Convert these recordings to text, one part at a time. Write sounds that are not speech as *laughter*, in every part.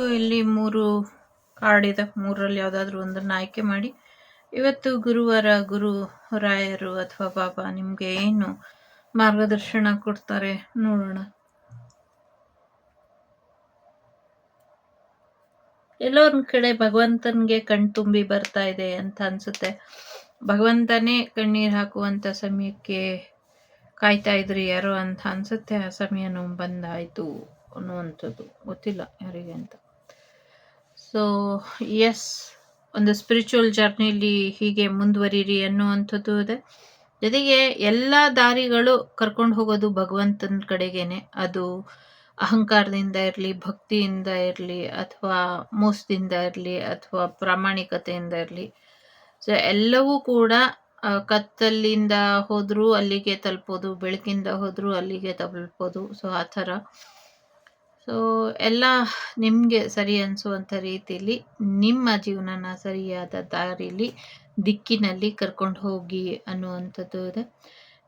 ನಿಮಗೂ ಇಲ್ಲಿ ಮೂರು ಕಾರ್ಡ್ ಇದೆ. ಮೂರರಲ್ಲಿ ಯಾವುದಾದ್ರೂ ಒಂದನ್ನು ಆಯ್ಕೆ ಮಾಡಿ. ಇವತ್ತು ಗುರುವಾರ ಗುರು ರಾಯರು ಅಥವಾ ಬಾಬಾ ನಿಮಗೆ ಏನು ಮಾರ್ಗದರ್ಶನ ಕೊಡ್ತಾರೆ ನೋಡೋಣ. ಎಲ್ಲೋ ಒಂದ್ ಕಡೆ ಭಗವಂತನ್ಗೆ ಕಣ್ತುಂಬಿ ಬರ್ತಾ ಇದೆ ಅಂತ ಅನ್ಸುತ್ತೆ. ಭಗವಂತನೇ ಕಣ್ಣೀರ್ ಹಾಕುವಂತ ಸಮಯಕ್ಕೆ ಕಾಯ್ತಾ ಇದ್ರಿ ಯಾರೋ ಅಂತ ಅನ್ಸುತ್ತೆ. ಆ ಸಮಯನೂ ಬಂದಾಯ್ತು ಅನ್ನುವಂಥದ್ದು. ಗೊತ್ತಿಲ್ಲ ಯಾರಿಗೆ ಅಂತ. ಸೊ ಎಸ್ ಒಂದು ಸ್ಪಿರಿಚುವಲ್ ಜರ್ನಿಲಿ ಹೀಗೆ ಮುಂದುವರಿರಿ ಅನ್ನುವಂಥದ್ದು ಇದೆ. ಜೊತೆಗೆ ಎಲ್ಲ ದಾರಿಗಳು ಕರ್ಕೊಂಡು ಹೋಗೋದು ಭಗವಂತನ ಕಡೆಗೇನೆ. ಅದು ಅಹಂಕಾರದಿಂದ ಇರಲಿ, ಭಕ್ತಿಯಿಂದ ಇರಲಿ, ಅಥವಾ ಮೋಸದಿಂದ ಇರಲಿ, ಅಥವಾ ಪ್ರಾಮಾಣಿಕತೆಯಿಂದ ಇರಲಿ. ಸೊ ಎಲ್ಲವೂ ಕೂಡ ಕತ್ತಲಿಂದ ಹೋದರೂ ಅಲ್ಲಿಗೆ ತಲುಪೋದು, ಬೆಳಕಿಂದ ಹೋದರೂ ಅಲ್ಲಿಗೆ ತಲುಪೋದು. ಸೊ ಆ ಥರ. ಸೊ ಎಲ್ಲ ನಿಮಗೆ ಸರಿ ಅನಿಸುವಂಥ ರೀತಿಯಲ್ಲಿ, ನಿಮ್ಮ ಜೀವನನ ಸರಿಯಾದ ದಾರಿಲಿ, ದಿಕ್ಕಿನಲ್ಲಿ ಕರ್ಕೊಂಡು ಹೋಗಿ ಅನ್ನುವಂಥದ್ದು ಇದೆ.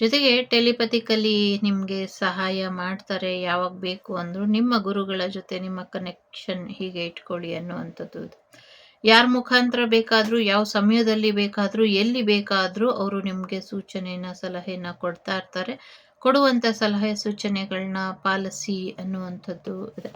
ಜೊತೆಗೆ ಟೆಲಿಪತಿಕಲಿ ನಿಮಗೆ ಸಹಾಯ ಮಾಡ್ತಾರೆ, ಯಾವಾಗ ಬೇಕು ಅಂದರೂ ನಿಮ್ಮ ಗುರುಗಳ ಜೊತೆ ನಿಮ್ಮ ಕನೆಕ್ಷನ್ ಹೀಗೆ ಇಟ್ಕೊಳ್ಳಿ ಅನ್ನುವಂಥದ್ದು ಇದೆ. ಯಾರ ಮುಖಾಂತರ ಬೇಕಾದರೂ, ಯಾವ ಸಮಯದಲ್ಲಿ ಬೇಕಾದರೂ, ಎಲ್ಲಿ ಬೇಕಾದರೂ ಅವರು ನಿಮಗೆ ಸೂಚನೆಯನ್ನು ಸಲಹೆಯನ್ನು ಕೊಡ್ತಾ ಇರ್ತಾರೆ. ಕೊಡುವಂಥ ಸಲಹೆ ಸೂಚನೆಗಳನ್ನ ಪಾಲಿಸಿ ಅನ್ನುವಂಥದ್ದು ಇದೆ.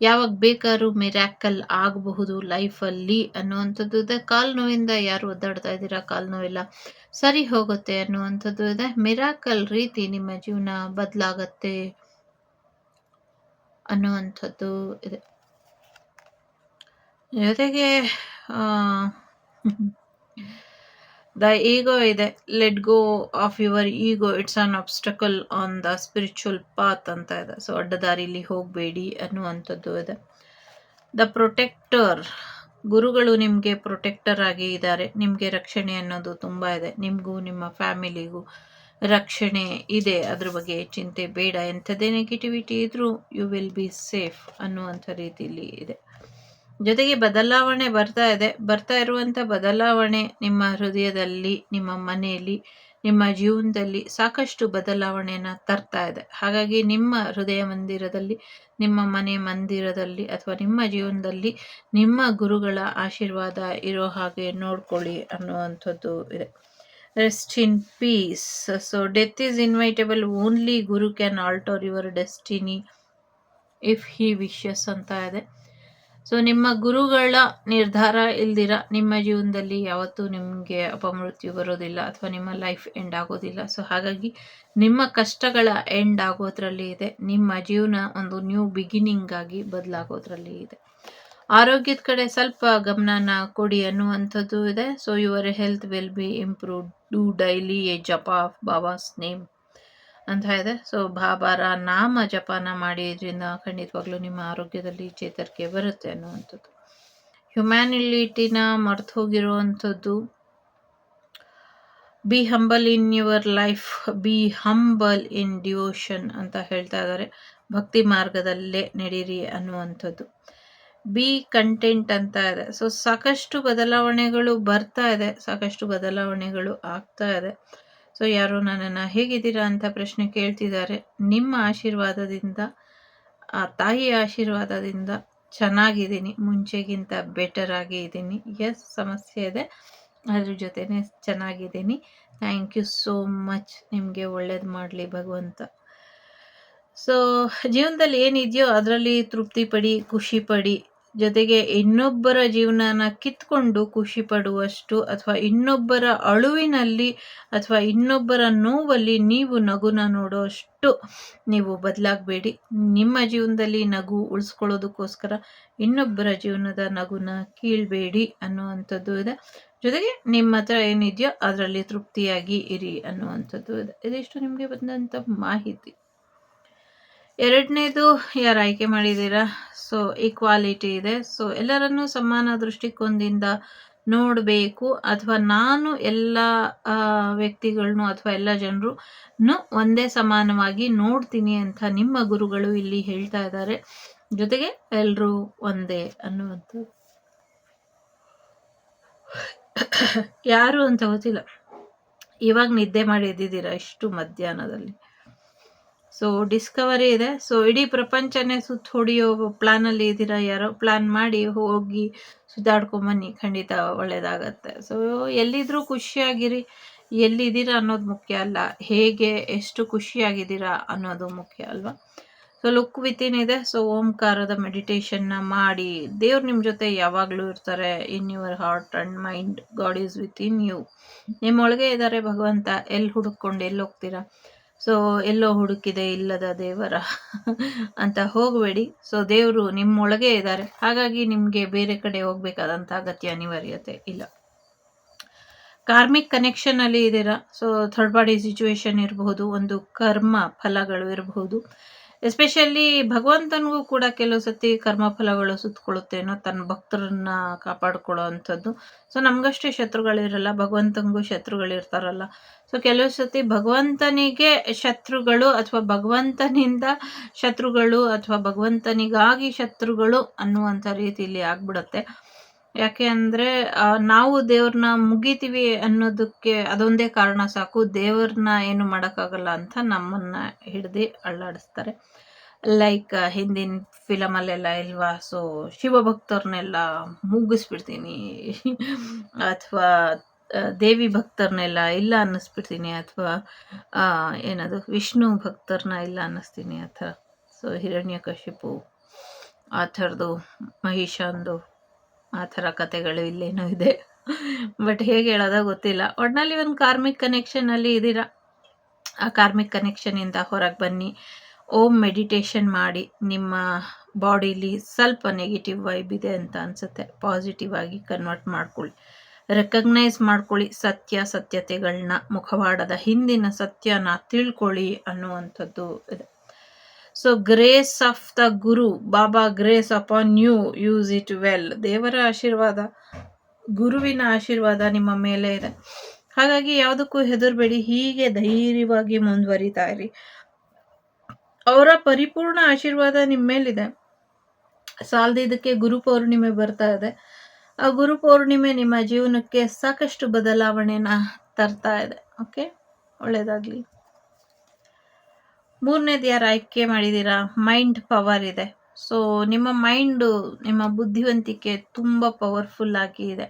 ಯಾವಾಗ ಬೇಕಾದ್ರೂ ಮಿರಾಕಲ್ ಆಗಬಹುದು ಲೈಫಲ್ಲಿ ಅನ್ನುವಂಥದ್ದು ಇದೆ. ಕಾಲು ನೋವಿಂದ ಯಾರು ಒದ್ದಾಡ್ತಾ ಇದ್ದೀರಾ? ಕಾಲು ನೋವೆಲ್ಲ ಸರಿ ಹೋಗುತ್ತೆ ಅನ್ನುವಂಥದ್ದು ಇದೆ. ಮಿರಾಕಲ್ ರೀತಿ ನಿಮ್ಮ ಜೀವನ ಬದಲಾಗತ್ತೆ ಅನ್ನುವಂಥದ್ದು ಇದೆ. ಜೊತೆಗೆ ದ ಈಗೋ ಇದೆ let go of your ego it's an obstacle on the spiritual path ಅಂತ ಇದೆ ಸೊ ಅಡ್ಡದಾರಿಲಿ ಹೋಗಬೇಡಿ ಅನ್ನುವಂಥದ್ದು ಇದೆ. ದ ಪ್ರೊಟೆಕ್ಟರ್ ಗುರುಗಳು ನಿಮಗೆ ಪ್ರೊಟೆಕ್ಟರ್ ಆಗಿ ಇದ್ದಾರೆ. ನಿಮಗೆ ರಕ್ಷಣೆ ಅನ್ನೋದು ತುಂಬ ಇದೆ. ನಿಮಗೂ, ನಿಮ್ಮ ಫ್ಯಾಮಿಲಿಗೂ ರಕ್ಷಣೆ ಇದೆ. ಅದ್ರ ಬಗ್ಗೆ ಚಿಂತೆ ಬೇಡ. ಎಂಥದೇ ನೆಗೆಟಿವಿಟಿ ಇದ್ದರೂ ಯು ವಿಲ್ ಬಿ ಸೇಫ್ ಅನ್ನುವಂಥ ರೀತಿಯಲ್ಲಿ ಇದೆ. ಜೊತೆಗೆ ಬದಲಾವಣೆ ಬರ್ತಾ ಇದೆ. ಬರ್ತಾ ಇರುವಂಥ ಬದಲಾವಣೆ ನಿಮ್ಮ ಹೃದಯದಲ್ಲಿ, ನಿಮ್ಮ ಮನೆಯಲ್ಲಿ, ನಿಮ್ಮ ಜೀವನದಲ್ಲಿ ಸಾಕಷ್ಟು ಬದಲಾವಣೆಯನ್ನು ತರ್ತಾ ಇದೆ. ಹಾಗಾಗಿ ನಿಮ್ಮ ಹೃದಯ ಮಂದಿರದಲ್ಲಿ, ನಿಮ್ಮ ಮನೆ ಮಂದಿರದಲ್ಲಿ ಅಥವಾ ನಿಮ್ಮ ಜೀವನದಲ್ಲಿ ನಿಮ್ಮ ಗುರುಗಳ ಆಶೀರ್ವಾದ ಇರೋ ಹಾಗೆ ನೋಡ್ಕೊಳ್ಳಿ ಅನ್ನುವಂಥದ್ದು ಇದೆ. Rest in peace so death is inevitable only guru can alter your destiny if he wishes ಅಂತ ಇದೆ. ಸೊ ನಿಮ್ಮ ಗುರುಗಳ ನಿರ್ಧಾರ ಇಲ್ದಿರ ನಿಮ್ಮ ಜೀವನದಲ್ಲಿ ಯಾವತ್ತೂ ನಿಮಗೆ ಅಪಮೃತ್ಯು ಬರೋದಿಲ್ಲ ಅಥವಾ ನಿಮ್ಮ ಲೈಫ್ ಎಂಡ್ ಆಗೋದಿಲ್ಲ. ಸೊ ಹಾಗಾಗಿ ನಿಮ್ಮ ಕಷ್ಟಗಳ ಎಂಡ್ ಆಗೋದ್ರಲ್ಲಿ ಇದೆ. ನಿಮ್ಮ ಜೀವನ ಒಂದು ನ್ಯೂ ಬಿಗಿನಿಂಗ್ ಆಗಿ ಬದಲಾಗೋದ್ರಲ್ಲಿ ಇದೆ. ಆರೋಗ್ಯದ ಕಡೆ ಸ್ವಲ್ಪ ಗಮನನ ಕೊಡಿ ಅನ್ನುವಂಥದ್ದು ಇದೆ. So your health will be improve do daily a japa of Baba's name ಅಂತ ಇದೆ ಸೊ ಬಾಬಾರ ನಾಮ ಜಪಾನ ಮಾಡಿ, ಇದರಿಂದ ಖಂಡಿತವಾಗ್ಲೂ ನಿಮ್ಮ ಆರೋಗ್ಯದಲ್ಲಿ ಚೇತರಿಕೆ ಬರುತ್ತೆ ಅನ್ನುವಂಥದ್ದು. ಹ್ಯುಮ್ಯಾನಿಲಿಟಿನ ಮರ್ತು ಹೋಗಿರುವಂಥದ್ದು be humble in your life be humble in devotion ಅಂತ ಹೇಳ್ತಾ ಇದ್ದಾರೆ. ಭಕ್ತಿ ಮಾರ್ಗದಲ್ಲೇ ನಡೀರಿ ಅನ್ನುವಂಥದ್ದು. ಬಿ ಕಂಟೆಂಟ್ ಅಂತ ಇದೆ. ಸೊ ಸಾಕಷ್ಟು ಬದಲಾವಣೆಗಳು ಬರ್ತಾ ಇದೆ, ಸಾಕಷ್ಟು ಬದಲಾವಣೆಗಳು ಆಗ್ತಾ ಇದೆ. ಸೊ ಯಾರು ನನ್ನನ್ನು ಹೇಗಿದ್ದೀರಾ ಅಂತ ಪ್ರಶ್ನೆ ಕೇಳ್ತಿದ್ದಾರೆ. ನಿಮ್ಮ ಆಶೀರ್ವಾದದಿಂದ, ಆ ತಾಯಿಯ ಆಶೀರ್ವಾದದಿಂದ ಚೆನ್ನಾಗಿದ್ದೀನಿ. ಮುಂಚೆಗಿಂತ ಬೆಟರ್ ಆಗಿ ಇದ್ದೀನಿ. ಎಸ್ ಸಮಸ್ಯೆ ಇದೆ. ಅದ್ರ ಜೊತೆನೆ ಚೆನ್ನಾಗಿದ್ದೀನಿ. ಥ್ಯಾಂಕ್ ಯು ಸೋ ಮಚ್ ನಿಮಗೆ ಒಳ್ಳೇದು ಮಾಡಲಿ ಭಗವಂತ. ಸೊ ಜೀವನದಲ್ಲಿ ಏನಿದೆಯೋ ಅದರಲ್ಲಿ ತೃಪ್ತಿ ಪಡಿ ಖುಷಿ ಪಡಿ ಜೊತೆಗೆ ಇನ್ನೊಬ್ಬರ ಜೀವನನ ಕಿತ್ಕೊಂಡು ಖುಷಿ ಪಡುವಷ್ಟು ಅಥವಾ ಇನ್ನೊಬ್ಬರ ಅಳುವಿನಲ್ಲಿ ಅಥವಾ ಇನ್ನೊಬ್ಬರ ನೋವಲ್ಲಿ ನೀವು ನಗುನ ನೋಡೋಷ್ಟು ನೀವು ಬದಲಾಗಬೇಡಿ. ನಿಮ್ಮ ಜೀವನದಲ್ಲಿ ನಗು ಉಳಿಸ್ಕೊಳ್ಳೋದಕ್ಕೋಸ್ಕರ ಇನ್ನೊಬ್ಬರ ಜೀವನದ ನಗುನ ಕೀಳಬೇಡಿ ಅನ್ನುವಂಥದ್ದು ಇದೆ. ಜೊತೆಗೆ ನಿಮ್ಮ ಹತ್ರ ಏನಿದೆಯೋ ಅದರಲ್ಲಿ ತೃಪ್ತಿಯಾಗಿ ಇರಿ ಅನ್ನುವಂಥದ್ದು ಇದೆ. ಇದಿಷ್ಟು ನಿಮಗೆ ಬಂದಂಥ ಮಾಹಿತಿ. ಎರಡನೇದು ಯಾರು ಆಯ್ಕೆ ಮಾಡಿದ್ದೀರಾ? ಸೊ ಈಕ್ವಾಲಿಟಿ ಇದೆ. ಸೊ ಎಲ್ಲರನ್ನೂ ಸಮಾನ ದೃಷ್ಟಿಕೋನದಿಂದ ನೋಡಬೇಕು. ಅಥವಾ ನಾನು ಎಲ್ಲ ವ್ಯಕ್ತಿಗಳನ್ನು ಅಥವಾ ಎಲ್ಲ ಜನರು ಒಂದೇ ಸಮಾನವಾಗಿ ನೋಡ್ತೀನಿ ಅಂತ ನಿಮ್ಮ ಗುರುಗಳು ಇಲ್ಲಿ ಹೇಳ್ತಾ ಇದ್ದಾರೆ. ಜೊತೆಗೆ ಎಲ್ಲರೂ ಒಂದೇ ಅನ್ನುವಂಥದ್ದು. ಯಾರು ಅಂತ ಗೊತ್ತಿಲ್ಲ. ಇವಾಗ ನಿದ್ದೆ ಮಾಡಿ ಎದ್ದಿದ್ದೀರಾ ಇಷ್ಟು ಮಧ್ಯಾಹ್ನದಲ್ಲಿ? ಸೊ ಡಿಸ್ಕವರಿ ಇದೆ. ಸೊ ಇಡೀ ಪ್ರಪಂಚನೇ ಸುತ್ತ ಹೊಡಿಯೋ ಪ್ಲಾನಲ್ಲಿ ಇದ್ದೀರಾ ಯಾರೋ? ಪ್ಲಾನ್ ಮಾಡಿ ಹೋಗಿ ಸುತ್ತಾಡ್ಕೊಂಬನ್ನಿ ಖಂಡಿತ ಒಳ್ಳೇದಾಗತ್ತೆ. ಸೊ ಎಲ್ಲಿದ್ರೂ ಖುಷಿಯಾಗಿರಿ. ಎಲ್ಲಿದ್ದೀರಾ ಅನ್ನೋದು ಮುಖ್ಯ ಅಲ್ಲ. ಹೇಗೆ ಎಷ್ಟು ಖುಷಿಯಾಗಿದ್ದೀರಾ ಅನ್ನೋದು ಮುಖ್ಯ ಅಲ್ವಾ? ಸೊ ಲುಕ್ ವಿತಿನ್ ಇದೆ. ಸೊ ಓಂಕಾರದ ಮೆಡಿಟೇಷನ್ನ ಮಾಡಿ. ದೇವ್ರು ನಿಮ್ಮ ಜೊತೆ ಯಾವಾಗಲೂ ಇರ್ತಾರೆ. In your heart and mind God is within you ನಿಮ್ಮೊಳಗೆ ಇದ್ದಾರೆ ಭಗವಂತ. ಎಲ್ಲಿ ಹುಡುಕೊಂಡು ಎಲ್ಲಿ ಹೋಗ್ತೀರಾ? ಸೊ ಎಲ್ಲೋ ಹುಡುಕಿದೆ ಇಲ್ಲದ ದೇವರ ಅಂತ ಹೋಗಬೇಡಿ. ಸೊ ದೇವರು ನಿಮ್ಮೊಳಗೆ ಇದ್ದಾರೆ. ಹಾಗಾಗಿ ನಿಮಗೆ ಬೇರೆ ಕಡೆ ಹೋಗ್ಬೇಕಾದಂಥ ಅಗತ್ಯ ಅನಿವಾರ್ಯತೆ ಇಲ್ಲ. ಕಾರ್ಮಿಕ್ ಕನೆಕ್ಷನ್ ಅಲ್ಲಿ ಇದ್ದೀರಾ? ಸೊ ಥರ್ಡ್ ಪಾರ್ಟಿ ಸಿಚುವೇಶನ್ ಇರಬಹುದು, ಒಂದು ಕರ್ಮ ಫಲಗಳು ಇರಬಹುದು. ಎಸ್ಪೆಷಲಿ ಭಗವಂತನಿಗೂ ಕೂಡ ಕೆಲವು ಸತಿ ಕರ್ಮಫಲಗಳು ಸುತ್ತಕೊಳ್ಳುತ್ತೇನೋ ತನ್ನ ಭಕ್ತರನ್ನ ಕಾಪಾಡ್ಕೊಳ್ಳೋ ಅಂಥದ್ದು. ಸೊ ನಮಗಷ್ಟೇ ಶತ್ರುಗಳಿರಲ್ಲ ಭಗವಂತನಿಗೂ ಶತ್ರುಗಳಿರ್ತಾರಲ್ಲ ಸೊ ಕೆಲವು ಸತಿ ಭಗವಂತನಿಗೆ ಶತ್ರುಗಳು ಅಥವಾ ಭಗವಂತನಿಂದ ಶತ್ರುಗಳು ಅಥವಾ ಭಗವಂತನಿಗಾಗಿ ಶತ್ರುಗಳು ಅನ್ನುವಂಥ ರೀತಿಯಲ್ಲಿ ಆಗ್ಬಿಡುತ್ತೆ. ಯಾಕೆ ಅಂದರೆ ನಾವು ದೇವ್ರನ್ನ ಮುಗಿತೀವಿ ಅನ್ನೋದಕ್ಕೆ ಅದೊಂದೇ ಕಾರಣ ಸಾಕು. ದೇವ್ರನ್ನ ಏನು ಮಾಡೋಕ್ಕಾಗಲ್ಲ ಅಂತ ನಮ್ಮನ್ನ ಹಿಡ್ದು ಅಳ್ಳಾಡಿಸ್ತಾರೆ ಲೈಕ್ ಹಿಂದಿನ ಫಿಲಮಲ್ಲೆಲ್ಲ ಇಲ್ವಾ? ಸೊ ಶಿವಭಕ್ತರನ್ನೆಲ್ಲ ಮುಗಿಸ್ಬಿಡ್ತೀನಿ. ಅಥವಾ ದೇವಿ ಭಕ್ತರನ್ನೆಲ್ಲ ಇಲ್ಲ ಅನ್ನಿಸ್ಬಿಡ್ತೀನಿ. ಅಥವಾ ಏನದು, ವಿಷ್ಣು ಭಕ್ತರನ್ನ ಇಲ್ಲ ಅನ್ನಿಸ್ತೀನಿ. ಆ ಥರ. ಸೊ ಹಿರಣ್ಯಕಶಿಪು ಆ ಥರದ್ದು ಮಹಿಷಂದು ಆ ಥರ ಕತೆಗಳು ಇಲ್ಲೇನೂ ಇದೆ. ಬಟ್ ಹೇಗೆ ಹೇಳೋದ ಗೊತ್ತಿಲ್ಲ. ಒಟ್ನಲ್ಲಿ ಒಂದು ಕಾರ್ಮಿಕ್ ಕನೆಕ್ಷನಲ್ಲಿ ಇದ್ದೀರಾ? ಆ ಕಾರ್ಮಿಕ್ ಕನೆಕ್ಷನಿಂದ ಹೊರಗೆ ಬನ್ನಿ. ಓಮ್ ಮೆಡಿಟೇಷನ್ ಮಾಡಿ. ನಿಮ್ಮ ಬಾಡಿಲಿ ಸ್ವಲ್ಪ ನೆಗೆಟಿವ್ ವೈಬ್ ಇದೆ ಅಂತ ಅನಿಸುತ್ತೆ. ಪಾಸಿಟಿವ್ ಆಗಿ ಕನ್ವರ್ಟ್ ಮಾಡ್ಕೊಳ್ಳಿ. ರೆಕಗ್ನೈಸ್ ಮಾಡ್ಕೊಳ್ಳಿ ಸತ್ಯ ಸತ್ಯತೆಗಳನ್ನ ಮುಖವಾಡದ ಹಿಂದಿನ ಸತ್ಯನ ತಿಳ್ಕೊಳ್ಳಿ ಅನ್ನುವಂಥದ್ದು ಇದೆ. So grace of the guru Baba grace upon you use it well ದೇವರ ಆಶೀರ್ವಾದ, ಗುರುವಿನ ಆಶೀರ್ವಾದ ನಿಮ್ಮ ಮೇಲೆ ಇದೆ. ಹಾಗಾಗಿ ಯಾವುದಕ್ಕೂ ಹೆದರ್ಬೇಡಿ, ಹೀಗೆ ಧೈರ್ಯವಾಗಿ ಮುಂದುವರಿತಾ ಇರಿ. ಅವರ ಪರಿಪೂರ್ಣ ಆಶೀರ್ವಾದ ನಿಮ್ಮ ಮೇಲಿದೆ. ಇದಕ್ಕೆ ಗುರು ಪೌರ್ಣಿಮೆ ಬರ್ತಾ ಇದೆ. ಆ ಗುರು ಪೌರ್ಣಿಮೆ ನಿಮ್ಮ ಜೀವನಕ್ಕೆ ಸಾಕಷ್ಟು ಬದಲಾವಣೆನ ತರ್ತಾ ಇದೆ. ಓಕೆ ಒಳ್ಳೇದಾಗ್ಲಿ. ಮೂರನೇದು ಯಾರು ಆಯ್ಕೆ ಮಾಡಿದ್ದೀರಾ? ಮೈಂಡ್ ಪವರ್ ಇದೆ. ಸೊ ನಿಮ್ಮ ಮೈಂಡು ನಿಮ್ಮ ಬುದ್ಧಿವಂತಿಕೆ ತುಂಬ ಪವರ್ಫುಲ್ ಆಗಿ ಇದೆ.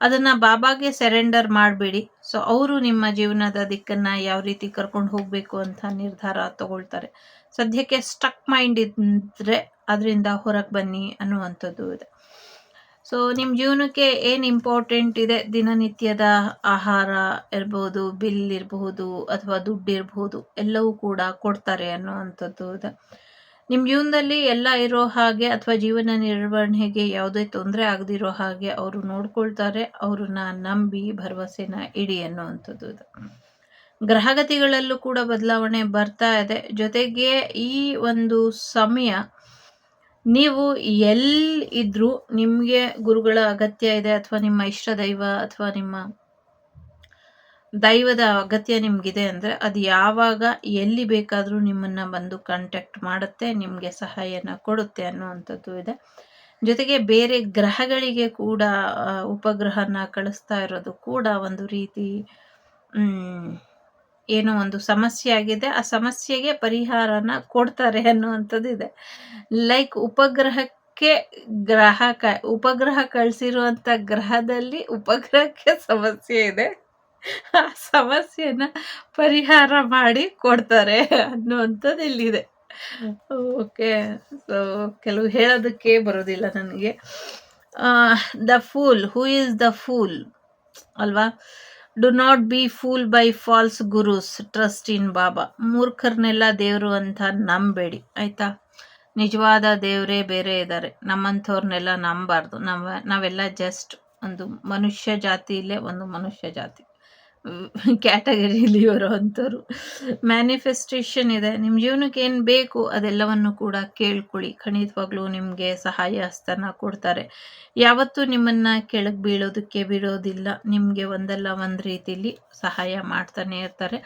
ಅದನ್ನು ಬಾಬಾಗೆ ಸೆರೆಂಡರ್ ಮಾಡಬೇಡಿ. ಸೊ ಅವರು ನಿಮ್ಮ ಜೀವನದ ದಿಕ್ಕನ್ನು ಯಾವ ರೀತಿ ಕರ್ಕೊಂಡು ಹೋಗಬೇಕು ಅಂತ ನಿರ್ಧಾರ ತಗೊಳ್ತಾರೆ. ಸದ್ಯಕ್ಕೆ ಸ್ಟಕ್ ಮೈಂಡ್ ಇದ್ದರೆ ಅದರಿಂದ ಹೊರಗೆ ಬನ್ನಿ ಅನ್ನುವಂಥದ್ದು ಇದೆ. ಸೊ ನಿಮ್ಮ ಜೀವನಕ್ಕೆ ಏನು ಇಂಪಾರ್ಟೆಂಟ್ ಇದೆ? ದಿನನಿತ್ಯದ ಆಹಾರ ಇರ್ಬೋದು ಬಿಲ್ ಇರಬಹುದು ಅಥವಾ ದುಡ್ಡು ಇರಬಹುದು ಎಲ್ಲವೂ ಕೂಡ ಕೊಡ್ತಾರೆ ಅನ್ನುವಂಥದ್ದು ಇದೆ. ನಿಮ್ಮ ಜೀವನದಲ್ಲಿ ಎಲ್ಲ ಇರೋ ಹಾಗೆ ಅಥವಾ ಜೀವನ ನಿರ್ವಹಣೆಗೆ ಯಾವುದೇ ತೊಂದರೆ ಆಗದಿರೋ ಹಾಗೆ ಅವರು ನೋಡ್ಕೊಳ್ತಾರೆ, ಅವ್ರನ್ನ ನಂಬಿ ಭರವಸೆನ ಇಡಿ ಅನ್ನುವಂಥದ್ದು ಇದೆ. ಗ್ರಹಗತಿಗಳಲ್ಲೂ ಕೂಡ ಬದಲಾವಣೆ ಬರ್ತಾ ಇದೆ. ಜೊತೆಗೆ ಈ ಒಂದು ಸಮಯ ನೀವು ಎಲ್ಲಿ ಇದ್ರೂ ನಿಮಗೆ ಗುರುಗಳ ಅಗತ್ಯ ಇದೆ ಅಥವಾ ನಿಮ್ಮ ಇಷ್ಟ ದೈವ ಅಥವಾ ನಿಮ್ಮ ದೈವದ ಅಗತ್ಯ ನಿಮಗಿದೆ ಅಂದರೆ ಅದು ಯಾವಾಗ ಎಲ್ಲಿ ಬೇಕಾದರೂ ನಿಮ್ಮನ್ನು ಬಂದು ಕಾಂಟ್ಯಾಕ್ಟ್ ಮಾಡುತ್ತೆ, ನಿಮಗೆ ಸಹಾಯನ ಕೊಡುತ್ತೆ ಅನ್ನುವಂಥದ್ದು ಇದೆ. ಜೊತೆಗೆ ಬೇರೆ ಗ್ರಹಗಳಿಗೆ ಕೂಡ ಉಪಗ್ರಹನ ಕಳಿಸ್ತಾ ಇರೋದು ಕೂಡ ಒಂದು ರೀತಿ ಏನೋ ಒಂದು ಸಮಸ್ಯೆ ಆಗಿದೆ, ಆ ಸಮಸ್ಯೆಗೆ ಪರಿಹಾರನ ಕೊಡ್ತಾರೆ ಅನ್ನುವಂಥದ್ದು ಇದೆ ಲೈಕ್ ಉಪಗ್ರಹಕ್ಕೆ ಗ್ರಹ ಉಪಗ್ರಹ ಕಳಿಸಿರುವಂಥ ಗ್ರಹದಲ್ಲಿ ಉಪಗ್ರಹಕ್ಕೆ ಸಮಸ್ಯೆ ಇದೆ. ಆ ಸಮಸ್ಯೆನ ಪರಿಹಾರ ಮಾಡಿ ಕೊಡ್ತಾರೆ ಅನ್ನುವಂಥದ್ದು ಇಲ್ಲಿದೆ ಓಕೆ ಸೊ ಕೆಲವು ಹೇಳೋದಕ್ಕೆ ಬರೋದಿಲ್ಲ ನನಗೆ. The fool who is the fool ಅಲ್ವಾ? Do not be fool by false gurus trust in Baba ಮೂರ್ಖರ್ನೆಲ್ಲ ದೇವರು ಅಂತ ನಂಬೇಡಿ ಆಯ್ತಾ ನಿಜವಾದ ದೇವರೇ ಬೇರೆ ಇದ್ದಾರೆ ನಮ್ಮಂಥವ್ರನ್ನೆಲ್ಲ ನಂಬಾರ್ದು ನಮ್ಮ ನಾವೆಲ್ಲ ಜಸ್ಟ್ ಒಂದು ಮನುಷ್ಯ ಜಾತಿಯಲ್ಲೇ ಒಂದು ಮನುಷ್ಯ ಜಾತಿ *laughs* ಕ್ಯಾಟಗರಿಲಿ ಬರುವಂಥವ್ರು ಮ್ಯಾನಿಫೆಸ್ಟೇಷನ್ ಇದೆ. ನಿಮ್ಮ ಜೀವನಕ್ಕೆ ಏನು ಬೇಕು ಅದೆಲ್ಲವನ್ನು ಕೂಡ ಕೇಳ್ಕೊಳ್ಳಿ. ಖಂಡಿತವಾಗ್ಲೂ ನಿಮಗೆ ಸಹಾಯ ಹಸ್ತನ ಕೊಡ್ತಾರೆ. ಯಾವತ್ತೂ ನಿಮ್ಮನ್ನು ಕೆಳಗೆ ಬೀಳೋದಕ್ಕೆ ಬಿಡೋದಿಲ್ಲ. ನಿಮಗೆ ಒಂದಲ್ಲ ಒಂದು ರೀತಿಯಲ್ಲಿ ಸಹಾಯ ಮಾಡ್ತಾನೆ ಇರ್ತಾರೆ.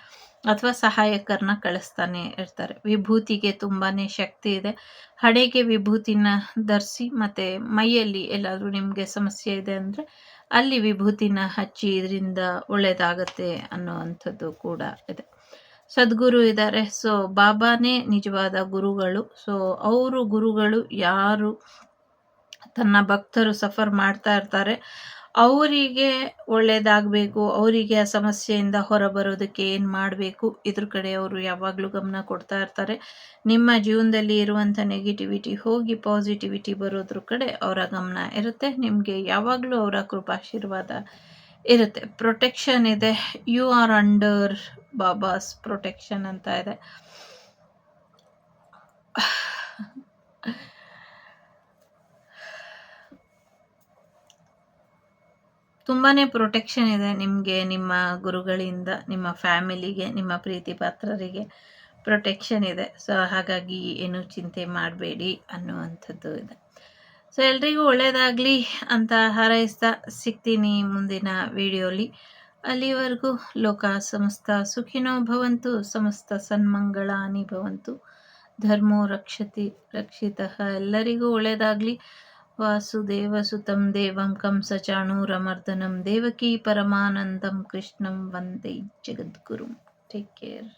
ಅಥವಾ ಸಹಾಯಕರನ್ನ ಕಳಿಸ್ತಾನೆ ಇರ್ತಾರೆ. ವಿಭೂತಿಗೆ ತುಂಬಾ ಶಕ್ತಿ ಇದೆ. ಹಣೆಗೆ ವಿಭೂತಿನ ಧರಿಸಿ ಮತ್ತು ಮೈಯಲ್ಲಿ ಎಲ್ಲಾದರೂ ನಿಮಗೆ ಸಮಸ್ಯೆ ಇದೆ ಅಂದರೆ ಅಲ್ಲಿ ವಿಭೂತಿನ ಹಚ್ಚಿ ಇದರಿಂದ ಒಳ್ಳೆಯದಾಗತ್ತೆ ಅನ್ನುವಂಥದ್ದು ಕೂಡ ಇದೆ. ಸದ್ಗುರು ಇದ್ದಾರೆ ಸೊ ಬಾಬಾನೇ ನಿಜವಾದ ಗುರುಗಳು. ಸೊ ಅವರು ಗುರುಗಳು ಯಾರು? ತನ್ನ ಭಕ್ತರು ಸಫರ್ ಮಾಡ್ತಾ ಇರ್ತಾರೆ. ಅವರಿಗೆ ಒಳ್ಳೇದಾಗಬೇಕು, ಅವರಿಗೆ ಆ ಸಮಸ್ಯೆಯಿಂದ ಹೊರಬರೋದಕ್ಕೆ ಏನು ಮಾಡಬೇಕು? ಇದ್ರ ಕಡೆ ಅವರು ಯಾವಾಗಲೂ ಗಮನ ಕೊಡ್ತಾ ಇರ್ತಾರೆ. ನಿಮ್ಮ ಜೀವನದಲ್ಲಿ ಇರುವಂಥ ನೆಗೆಟಿವಿಟಿ ಹೋಗಿ ಪಾಸಿಟಿವಿಟಿ ಬರೋದ್ರ ಕಡೆ ಅವರ ಗಮನ ಇರುತ್ತೆ. ನಿಮಗೆ ಯಾವಾಗಲೂ ಅವರ ಕೃಪಾಶೀರ್ವಾದ ಇರುತ್ತೆ. ಪ್ರೊಟೆಕ್ಷನ್ ಇದೆ. You are under Baba's protection ಅಂತ ಇದೆ. ತುಂಬಾ ಪ್ರೊಟೆಕ್ಷನ್ ಇದೆ ನಿಮಗೆ, ನಿಮ್ಮ ಗುರುಗಳಿಂದ, ನಿಮ್ಮ ಫ್ಯಾಮಿಲಿಗೆ ನಿಮ್ಮ ಪ್ರೀತಿ ಪಾತ್ರರಿಗೆ ಪ್ರೊಟೆಕ್ಷನ್ ಇದೆ. ಸೊ ಹಾಗಾಗಿ ಏನು ಚಿಂತೆ ಮಾಡಬೇಡಿ ಅನ್ನುವಂಥದ್ದು ಇದೆ. ಸೊ ಎಲ್ರಿಗೂ ಒಳ್ಳೆಯದಾಗಲಿ ಅಂತ ಹಾರೈಸ್ತಾ ಸಿಗ್ತೀನಿ ಮುಂದಿನ ವಿಡಿಯೋಲಿ. ಅಲ್ಲಿವರೆಗೂ ಲೋಕ ಸಮಸ್ತ ಸುಖಿನೋ ಭವಂತು, ಸಮಸ್ತ ಸನ್ಮಂಗಳಾನಿ ಭವಂತು. ಧರ್ಮೋ ರಕ್ಷತಿ ರಕ್ಷಿತಃ. ಎಲ್ಲರಿಗೂ ಒಳ್ಳೆಯದಾಗಲಿ வாசுதேவசுதம் தேவம் கம்சச்சாணூரமர்தனம் தேவகி பரமானந்தம் கிருஷ்ணம் வந்தை ஜெகத்குரும் டேக் கேர்